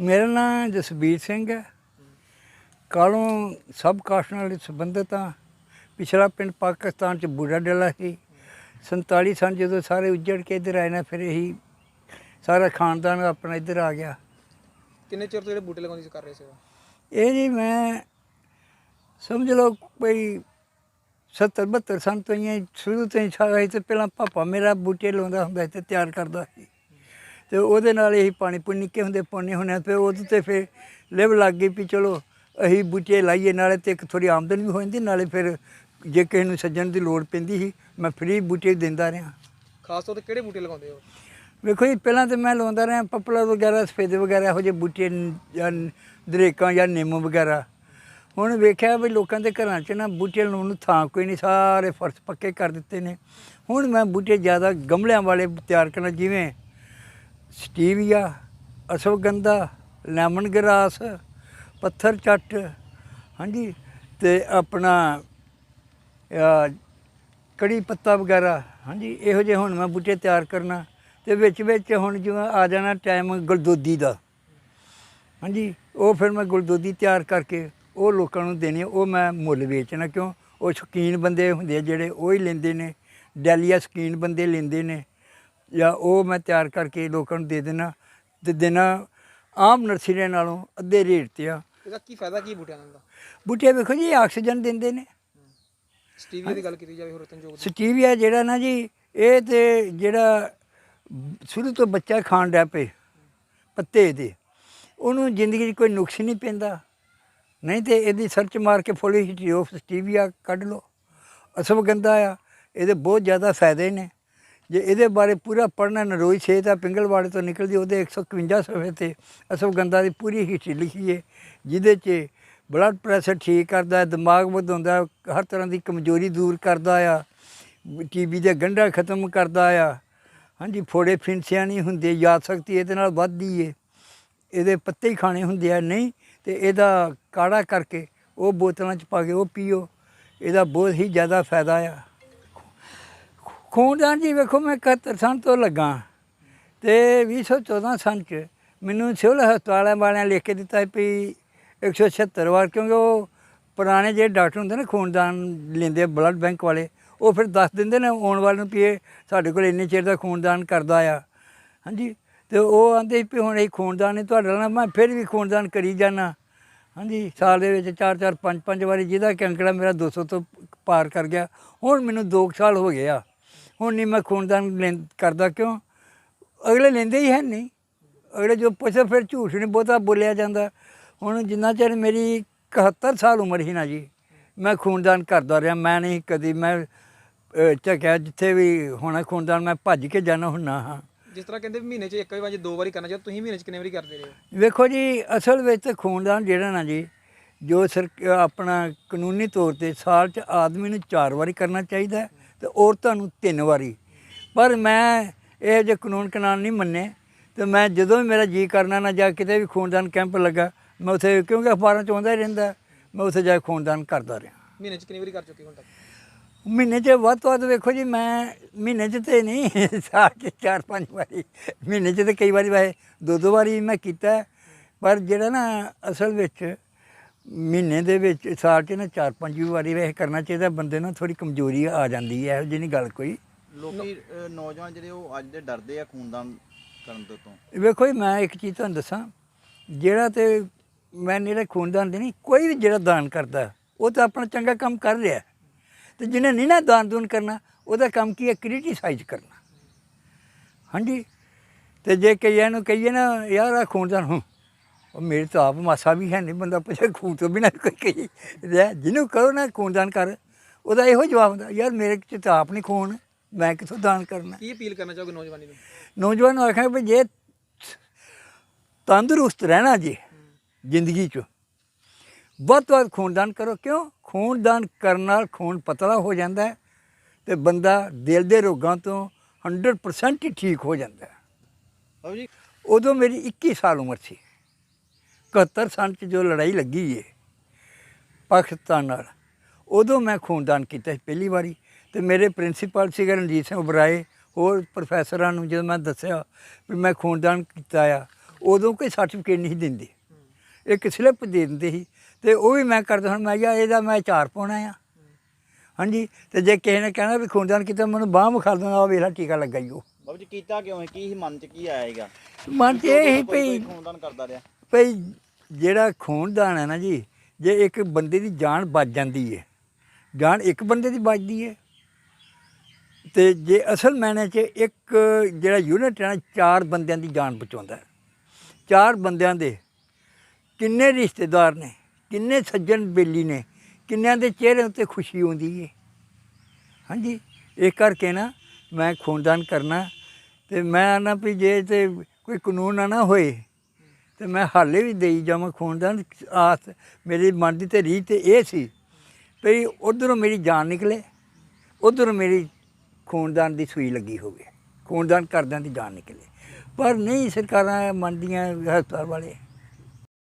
ਮੇਰਾ ਨਾਮ ਜਸਬੀਰ ਸਿੰਘ ਹੈ। ਕਾਲੋਂ ਸਬ ਕਾਸਟ ਨਾਲ ਸੰਬੰਧਿਤ ਹਾਂ। ਪਿਛਲਾ ਪਿੰਡ ਪਾਕਿਸਤਾਨ ਚ ਬੂੜਾ ਡੇਲਾ ਸੀ। 47 ਸਾਲ ਜਦੋਂ ਸਾਰੇ ਉੱਜੜ ਕੇ ਇੱਧਰ ਆਏ ਨਾ ਫਿਰ ਇਹੀ ਸਾਰਾ ਖਾਨਦਾਨ ਆਪਣਾ ਇੱਧਰ ਆ ਗਿਆ। ਕਿੰਨੇ ਚਿਰ ਤੋਂ ਜਿਹੜੇ ਬੂਟੇ ਲਗਾਉਂਦੀ ਸੀ ਕਰ ਰਹੇ ਸੀ ਇਹ ਜੀ ਮੈਂ ਸਮਝ ਲਓ ਕੋਈ 70 72 ਸਾਲ ਤੋਂ ਹੀ ਸ਼ੁਰੂ ਤੋਂ ਹੀ ਸਾਰਾ ਇੱਥੇ ਪਹਿਲਾਂ ਪਾਪਾ ਮੇਰਾ ਬੂਟੇ ਲਾਉਂਦਾ ਹੁੰਦਾ ਸੀ ਤੇ ਤਿਆਰ ਕਰਦਾ ਸੀ। ਤੇ ਉਹਦੇ ਨਾਲ ਹੀ ਪਾਣੀ ਪੁਣੀ ਨਿੱਕੇ ਹੁੰਦੇ ਪਾਉਣੇ ਹੁੰਦੇ ਤੇ ਉਹਦੇ ਤੇ ਫਿਰ ਲਿਵ ਲੱਗ ਗਈ ਵੀ ਚਲੋ ਅਸੀਂ ਬੂਟੇ ਲਾਈਏ ਨਾਲੇ ਤੇ ਇੱਕ ਥੋੜੀ ਆਮਦਨ ਵੀ ਹੋ ਜਾਂਦੀ ਨਾਲੇ ਫਿਰ ਜੇ ਕਿਸੇ ਨੂੰ ਸੱਜਣ ਦੀ ਲੋੜ ਪੈਂਦੀ ਸੀ ਮੈਂ ਫ੍ਰੀ ਬੂਟੇ ਦਿੰਦਾ ਰਿਹਾ। ਖਾਸ ਤੌਰ ਤੇ ਕਿਹੜੇ ਬੂਟੇ ਲਗਾਉਂਦੇ ਹੋ? ਵੇਖੋ ਜੀ ਪਹਿਲਾਂ ਤੇ ਮੈਂ ਲਾਉਂਦਾ ਰਿਹਾ ਪਪਲਾ ਵਗੈਰਾ ਸਫੇਦੇ ਵਗੈਰਾ ਇਹੋ ਜਿਹੇ ਬੂਟੇ ਜਾਂ ਦਰੇਕਾਂ ਜਾਂ ਨਿੰਮ ਵਗੈਰਾ। ਹੁਣ ਵੇਖਿਆ ਵੀ ਲੋਕਾਂ ਦੇ ਘਰਾਂ 'ਚ ਨਾ ਬੂਟੇ ਲਾਉਣ ਨੂੰ ਥਾਂ ਕੋਈ ਨਹੀਂ ਸਾਰੇ ਫਰਸ਼ ਪੱਕੇ ਕਰ ਦਿੱਤੇ ਨੇ। ਹੁਣ ਮੈਂ ਬੂਟੇ ਜ਼ਿਆਦਾ ਗਮਲਿਆਂ ਵਾਲੇ ਤਿਆਰ ਕਰਨਾ ਜਿਵੇਂ ਸਟੀਵੀਆ, ਅਸ਼ਵਗੰਧਾ, ਲੈਮਨ ਗਰਾਸ, ਪੱਥਰ ਚੱਟ, ਹਾਂਜੀ, ਤੇ ਆਪਣਾ ਕੜੀ ਪੱਤਾ ਵਗੈਰਾ, ਹਾਂਜੀ, ਇਹੋ ਜਿਹੇ ਹੁਣ ਮੈਂ ਬੂਟੇ ਤਿਆਰ ਕਰਨਾ, ਤੇ ਵਿੱਚ ਵਿੱਚ ਹੁਣ ਜਿਵੇਂ ਆ ਜਾਣਾ ਟਾਈਮ ਗੁਲਦੋਦੀ ਦਾ, ਹਾਂਜੀ, ਉਹ ਫਿਰ ਮੈਂ ਗੁਲਦੋਦੀ ਤਿਆਰ ਕਰਕੇ ਉਹ ਲੋਕਾਂ ਨੂੰ ਦੇਣੀ ਉਹ ਮੈਂ ਮੁੱਲ ਵੇਚਣਾ ਕਿਉਂ, ਉਹ ਸ਼ੌਕੀਨ ਬੰਦੇ ਹੁੰਦੇ ਆ ਜਿਹੜੇ, ਉਹ ਹੀ ਲੈਂਦੇ ਨੇ, ਡੈਲੀਆ ਸ਼ੌਕੀਨ ਬੰਦੇ ਲੈਂਦੇ ਨੇ ਜਾਂ ਉਹ ਮੈਂ ਤਿਆਰ ਕਰਕੇ ਲੋਕਾਂ ਨੂੰ ਦੇ ਦੇਣਾ ਤੇ ਦੇਣਾ ਆਮ ਨਰਸਰੀਆਂ ਨਾਲੋਂ ਅੱਧੇ ਰੇਟ ਤੇ ਆ। ਇਹਦਾ ਕੀ ਫਾਇਦਾ ਕੀ ਬੂਟਿਆਂ ਦਾ ਬੂਟੇ ਵੇਖੋ ਜੀ ਆਕਸੀਜਨ ਦਿੰਦੇ ਨੇ। ਸਟੀਵੀਆ ਦੀ ਗੱਲ ਕੀਤੀ ਜਾਵੇ ਹੋਰ ਰਤਨਜੋਤ ਦੀ। ਸਟੀਵੀਆ ਜਿਹੜਾ ਨਾ ਜੀ ਇਹ ਤੇ ਜਿਹੜਾ ਸ਼ੁਰੂ ਤੋਂ ਬੱਚਾ ਖਾਣ ਡਿਆ ਪਏ ਪੱਤੇ ਦੇ। ਉਹਨੂੰ ਜ਼ਿੰਦਗੀ 'ਚ ਕੋਈ ਨੁਕਸ ਨਹੀਂ ਪੈਂਦਾ। ਨਹੀਂ ਤੇ ਇਹਦੀ ਸਰਚ ਮਾਰ ਕੇ ਫੋਲੀ ਹਿਸਟਰੀ ਆਫ ਸਟੀਵੀਆ ਕੱਢ ਲਓ। ਅਸਵਗੰਧਾ ਆ ਇਹਦੇ ਬਹੁਤ ਜ਼ਿਆਦਾ ਫਾਇਦੇ ਨੇ। ਜੇ ਇਹਦੇ ਬਾਰੇ ਪੂਰਾ ਪੜ੍ਹਨਾ ਨਰੋਈ ਛੇ ਆ ਪਿੰਗਲਵਾੜੇ ਤੋਂ ਨਿਕਲਦੀ, ਉਹਦੇ 151 ਸਫ਼ੇ ਤੇ ਅਸਵਗੰਧਾ ਦੀ ਪੂਰੀ ਹਿਸਟਰੀ ਲਿਖੀ ਹੈ, ਜਿਹਦੇ 'ਚ ਬਲੱਡ ਪ੍ਰੈਸ਼ਰ ਠੀਕ ਕਰਦਾ ਹੈ ਦਿਮਾਗ ਵਧਾਉਂਦਾ ਹਰ ਤਰ੍ਹਾਂ ਦੀ ਕਮਜ਼ੋਰੀ ਦੂਰ ਕਰਦਾ ਆ, ਟੀਬੀ ਦੇ ਗੰਢਾ ਖਤਮ ਕਰਦਾ ਆ। ਹਾਂਜੀ, ਫੋੜੇ ਫਿੰਸਿਆਂ ਨਹੀਂ ਹੁੰਦੇ, ਯਾਦ ਸ਼ਕਤੀ ਇਹਦੇ ਨਾਲ ਵੱਧਦੀ ਏ। ਇਹਦੇ ਪੱਤੇ ਹੀ ਖਾਣੇ ਹੁੰਦੇ ਆ, ਨਹੀਂ ਤੇ ਇਹਦਾ ਕਾੜਾ ਕਰਕੇ ਉਹ ਬੋਤਲਾਂ 'ਚ ਪਾ ਕੇ ਉਹ ਪੀਓ, ਇਹਦਾ ਬਹੁਤ ਹੀ ਜ਼ਿਆਦਾ ਫਾਇਦਾ ਆ। ਖੂਨਦਾਨ ਜੀ ਵੇਖੋ ਮੈਂ 71 ਸਨ ਤੋਂ ਲੱਗਾ ਤੇ 2014 ਸਨ ਚ ਮੈਨੂੰ ਸਿਵਲ ਹਸਪਤਾਲ ਵਾਲਿਆਂ ਲਿਖ ਕੇ ਦਿੱਤਾ ਵੀ 176 ਵਾਰ, ਕਿਉਂਕਿ ਉਹ ਪੁਰਾਣੇ ਜਿਹੜੇ ਡਾਕਟਰ ਹੁੰਦੇ ਨੇ ਖੂਨਦਾਨ ਲੈਂਦੇ ਬਲੱਡ ਬੈਂਕ ਵਾਲੇ, ਉਹ ਫਿਰ ਦੱਸ ਦਿੰਦੇ ਨੇ ਆਉਣ ਵਾਲੇ ਨੂੰ ਵੀ ਇਹ ਸਾਡੇ ਕੋਲ ਇੰਨੇ ਚਿਰ ਦਾ ਖੂਨਦਾਨ ਕਰਦਾ ਆ। ਹਾਂਜੀ? ਤੇ ਉਹ ਆਂਦੇ ਵੀ ਹੁਣ ਇਹ ਖੂਨਦਾਨ ਨਹੀਂ ਤੁਹਾਡਾ ਨਾ ਮੈਂ ਫਿਰ ਵੀ ਖੂਨਦਾਨ ਕਰੀ ਜਾਣਾ ਹਾਂਜੀ? ਸਾਲ ਦੇ ਵਿੱਚ 4 4 5 5 ਵਾਰੀ ਜਿਹਦਾ ਕਿ ਅੰਕੜਾ ਮੇਰਾ 200 ਤੋਂ ਪਾਰ ਕਰ ਗਿਆ। ਹੁਣ ਮੈਨੂੰ 2 ਸਾਲ ਹੋ ਗਏ ਆ। ਹੁਣ ਨਹੀਂ ਮੈਂ ਖੂਨਦਾਨ ਲੈਂ- ਕਰਦਾ ਕਿਉਂ? ਅਗਲੇ ਲੈਂਦੇ ਹੀ ਹੈ ਨਹੀਂ। ਅਗਲੇ ਜੋ ਪੁੱਛੇ ਫਿਰ ਝੂਠ ਨਹੀਂ ਬਹੁਤਾ ਬੋਲਿਆ ਜਾਂਦਾ। ਹੁਣ ਜਿੰਨਾ ਚਿਰ ਮੇਰੀ 71 ਸਾਲ ਉਮਰ ਹੀ ਨਾ ਜੀ ਮੈਂ ਖੂਨਦਾਨ ਕਰਦਾ ਰਿਹਾ। ਮੈਂ ਨਹੀਂ ਕਦੀ ਮੈਂ ਅਹ, ਝਕਿਆ ਜਿੱਥੇ ਵੀ ਹੋਣਾ ਖੂਨਦਾਨ ਮੈਂ ਭੱਜ ਕੇ ਜਾਣਾ ਹੁੰਨਾ ਹਾਂ। ਜਿਸ ਤਰ੍ਹਾਂ ਕਹਿੰਦੇ ਵੀ ਮਹੀਨੇ 'ਚ ਇੱਕ ਵਾਰ ਜਾਂ ਦੋ ਵਾਰੀ ਕਰਨਾ ਚਾਹੀਦਾ ਤੁਸੀਂ ਮਹੀਨੇ 'ਚ ਕਿੰਨੇ ਵਾਰੀ ਕਰਦੇ ਰਹੇ ਹੋ? ਵੇਖੋ ਜੀ ਅਸਲ ਵਿੱਚ ਤਾਂ ਖੂਨਦਾਨ ਜਿਹੜਾ ਨਾ ਜੀ ਜੋ ਸਰ ਆਪਣਾ ਕਾਨੂੰਨੀ ਤੌਰ ਤੇ ਸਾਲ 'ਚ ਆਦਮੀ ਨੂੰ 4 ਵਾਰੀ ਕਰਨਾ ਚਾਹੀਦਾ ਹੈ। ਤੇ ਔਰਤਾਂ ਨੂੰ 3 ਵਾਰੀ ਪਰ ਮੈਂ ਇਹ ਜੇ ਕਾਨੂੰਨ ਕਨਾਨ ਨਹੀਂ ਮੰਨੇ ਤੇ ਮੈਂ ਜਦੋਂ ਵੀ ਮੇਰਾ ਜੀ ਕਰਨਾ ਨਾ ਜਾ ਕਿਤੇ ਵੀ ਖੂਨਦਾਨ ਕੈਂਪ ਲੱਗਾ ਮੈਂ ਉੱਥੇ ਕਿਉਂਕਿ ਅਖਬਾਰਾਂ 'ਚ ਆਉਂਦਾ ਹੀ ਰਹਿੰਦਾ ਮੈਂ ਉੱਥੇ ਜਾ ਕੇ ਖੂਨਦਾਨ ਕਰਦਾ ਰਿਹਾ ਮਹੀਨੇ 'ਚ ਕਿੰਨੀ ਵਾਰੀ ਕਰ ਚੁੱਕੇ ਹੁਣ ਤੱਕ ਮਹੀਨੇ 'ਚ ਵੱਧ ਤੋਂ ਵੱਧ ਵੇਖੋ ਜੀ ਮੈਂ ਮਹੀਨੇ 'ਚ ਤੇ ਨਹੀਂ ਸਾਲ 'ਚ ਚਾਰ ਪੰਜ ਵਾਰੀ ਮਹੀਨੇ 'ਚ ਤੇ ਕਈ ਵਾਰੀ ਵਾਏ ਦੋ ਦੋ ਵਾਰੀ ਮੈਂ ਕੀਤਾ। ਪਰ ਜਿਹੜਾ ਨਾ ਅਸਲ ਵਿੱਚ ਮਹੀਨੇ ਦੇ ਵਿੱਚ ਸਾਲ 'ਚ ਨਾ ਚਾਰ ਪੰਜ ਵਾਰੀ ਵੈਸੇ ਕਰਨਾ ਚਾਹੀਦਾ ਬੰਦੇ ਨੂੰ ਥੋੜੀ ਕਮਜ਼ੋਰੀ ਆ ਜਾਂਦੀ ਹੈ ਇਹੋ ਜਿਹੀ ਨਹੀਂ ਗੱਲ ਕੋਈ। ਲੋਕੀ ਨੌਜਵਾਨ ਜਿਹੜੇ ਉਹ ਅੱਜ ਦੇ ਡਰਦੇ ਆ ਖੂਨਦਾਨ ਕਰਨ ਤੋਂ ਤੋਂ। ਵੇਖੋ ਜੀ ਮੈਂ ਇੱਕ ਚੀਜ਼ ਤੁਹਾਨੂੰ ਦੱਸਾਂ ਜਿਹੜਾ ਤੇ ਮੈਂ ਨੇੜੇ ਖੂਨਦਾਨ ਦੇ ਨਹੀਂ ਕੋਈ ਵੀ ਜਿਹੜਾ ਦਾਨ ਕਰਦਾ ਉਹ ਤਾਂ ਆਪਣਾ ਚੰਗਾ ਕੰਮ ਕਰ ਰਿਹਾ। ਤੇ ਜਿਹਨੇ ਨਹੀਂ ਨਾ ਦਾਨ ਦੂਨ ਕਰਨਾ ਉਹਦਾ ਕੰਮ ਕੀ ਹੈ? ਕ੍ਰਿਟੀਸਾਈਜ਼ ਕਰਨਾ। ਹਾਂਜੀ? ਤੇ ਜੇ ਕਈਆਂ ਨੂੰ ਕਹੀਏ ਨਾ ਯਾਰ ਆ ਖੂਨਦਾਨ ਹੂੰ ਉਹ ਮੇਰੇ ਤਾਂ ਆਪ ਮਾਸਾ ਵੀ ਹੈ ਨਹੀਂ ਬੰਦਾ ਪੁੱਛੇ ਖੂਨ ਤੋਂ ਬਿਨਾਂ ਕੋਈ ਕਹੀ। ਲੈ, ਜਿਹਨੂੰ ਕਹੋ ਨਾ ਖੂਨਦਾਨ ਕਰ ਉਹਦਾ ਇਹੋ ਜਵਾਬ ਹੁੰਦਾ ਯਾਰ ਮੇਰੇ ਚ ਤਾਂ ਆਪ ਨਹੀਂ ਖੂਨ ਮੈਂ ਕਿੱਥੋਂ ਦਾਨ ਕਰਨਾ? ਕੀ ਅਪੀਲ ਕਰਨਾ ਚਾਹੋਗੇ ਨੌਜਵਾਨੀ ਨੂੰ? ਨੌਜਵਾਨ ਨੂੰ ਆਖਾਂ ਵੀ ਜੇ ਤੰਦਰੁਸਤ ਰਹਿਣਾ ਜੀ ਜ਼ਿੰਦਗੀ 'ਚ ਵੱਧ ਤੋਂ ਵੱਧ ਖੂਨਦਾਨ ਕਰੋ। ਕਿਉਂ? ਖੂਨਦਾਨ ਕਰਨ ਨਾਲ ਖੂਨ ਪਤਲਾ ਹੋ ਜਾਂਦਾ ਤੇ ਬੰਦਾ ਦਿਲ ਦੇ ਰੋਗਾਂ ਤੋਂ 100% ਹੀ ਠੀਕ ਹੋ ਜਾਂਦਾ ਹੈ। ਜੀ। ਉਦੋਂ ਮੇਰੀ 21 ਸਾਲ ਉਮਰ ਸੀ। 71 ਸਾਲ 'ਚ ਜੋ ਲੜਾਈ ਲੱਗੀ ਏ ਪਾਕਿਸਤਾਨ ਨਾਲ ਉਦੋਂ ਮੈਂ ਖੂਨਦਾਨ ਕੀਤਾ ਸੀ ਪਹਿਲੀ ਵਾਰੀ ਤੇ ਮੇਰੇ ਪ੍ਰਿੰਸੀਪਲ ਸੀ ਰਣਜੀਤ ਸਿੰਘ ਉਬਰਾਏ ਹੋਰ ਪ੍ਰੋਫੈਸਰਾਂ ਨੂੰ ਜਦੋਂ ਮੈਂ ਦੱਸਿਆ ਵੀ ਮੈਂ ਖੂਨਦਾਨ ਕੀਤਾ ਆ ਉਦੋਂ ਕੋਈ ਸਰਟੀਫਿਕੇਟ ਨਹੀਂ ਦਿੰਦੇ। ਇੱਕ ਸਲਿੱਪ ਦੇ ਦਿੰਦੇ ਸੀ ਤੇ ਉਹ ਵੀ ਮੈਂ ਕਰਦਾ ਹੁਣ ਮੈਂ ਕਿਹਾ ਇਹਦਾ ਮੈਂ ਚਾਰ ਪਾਉਣਾ ਆ। ਹਾਂਜੀ ਤੇ ਜੇ ਕਿਸੇ ਨੇ ਕਹਿਣਾ ਵੀ ਖੂਨਦਾਨ ਕੀਤਾ ਮੈਨੂੰ ਬਾਹ ਵਿਖਾ ਦੇਣਾ ਉਹ ਵੇਲਾ ਟੀਕਾ ਲੱਗਾ ਹੀ ਉਹ। ਬਾਬੂ ਜੀ ਕੀਤਾ ਕਿਉਂ ਹੈ? ਕੀ ਮਨ ਚ ਕੀ ਹੈਗਾ? ਮਨ 'ਚ ਇਹ ਹੀ ਭਈ ਖੂਨਦਾਨ ਕਰਦਾ ਰਿਹਾ। ਭਈ ਜਿਹੜਾ ਖੂਨਦਾਨ ਹੈ ਨਾ ਜੀ, ਜੇ ਇੱਕ ਬੰਦੇ ਦੀ ਜਾਨ ਬਚ ਜਾਂਦੀ ਹੈ, ਜਾਨ ਇੱਕ ਬੰਦੇ ਦੀ ਬਚਦੀ ਹੈ, ਤੇ ਜੇ ਅਸਲ ਮੈਨੇ 'ਚ ਇੱਕ ਜਿਹੜਾ ਯੂਨਿਟ ਹੈ ਨਾ, ਚਾਰ ਬੰਦਿਆਂ ਦੀ ਜਾਨ ਬਚਾਉਂਦਾ ਚਾਰ ਬੰਦਿਆਂ ਦੇ ਕਿੰਨੇ ਰਿਸ਼ਤੇਦਾਰ ਨੇ, ਕਿੰਨੇ ਸੱਜਣ ਬੇਲੀ ਨੇ, ਕਿੰਨਿਆਂ ਦੇ ਚਿਹਰੇ ਉੱਤੇ ਖੁਸ਼ੀ ਆਉਂਦੀ ਹੈ। ਹਾਂਜੀ, ਇਹ ਕਰਕੇ ਨਾ ਮੈਂ ਖੂਨਦਾਨ ਕਰਨਾ, ਤੇ ਮੈਂ ਨਾ ਵੀ ਜੇ ਤੇ ਕੋਈ ਕਾਨੂੰਨ ਨਾ ਨਾ ਹੋਏ ਤੇ ਮੈਂ ਹਾਲੇ ਵੀ ਦੇਈ ਜਾਵਾਂ ਖੂਨਦਾਨ ਆਸ ਮੇਰੇ ਮਨ ਦੀ ਤੇ ਰੀਝ ਤੇ ਇਹ ਸੀ ਵੀ ਉਧਰੋਂ ਮੇਰੀ ਜਾਨ ਨਿਕਲੇ, ਉਧਰੋਂ ਮੇਰੀ ਖੂਨਦਾਨ ਦੀ ਸੂਈ ਲੱਗੀ ਹੋਵੇ, ਖੂਨਦਾਨ ਕਰਦਿਆਂ ਦੀ ਜਾਨ ਨਿਕਲੇ। ਪਰ ਨਹੀਂ ਸਰਕਾਰਾਂ ਮੰਨਦੀਆਂ ਹਸਪਤਾਲ ਵਾਲੇ।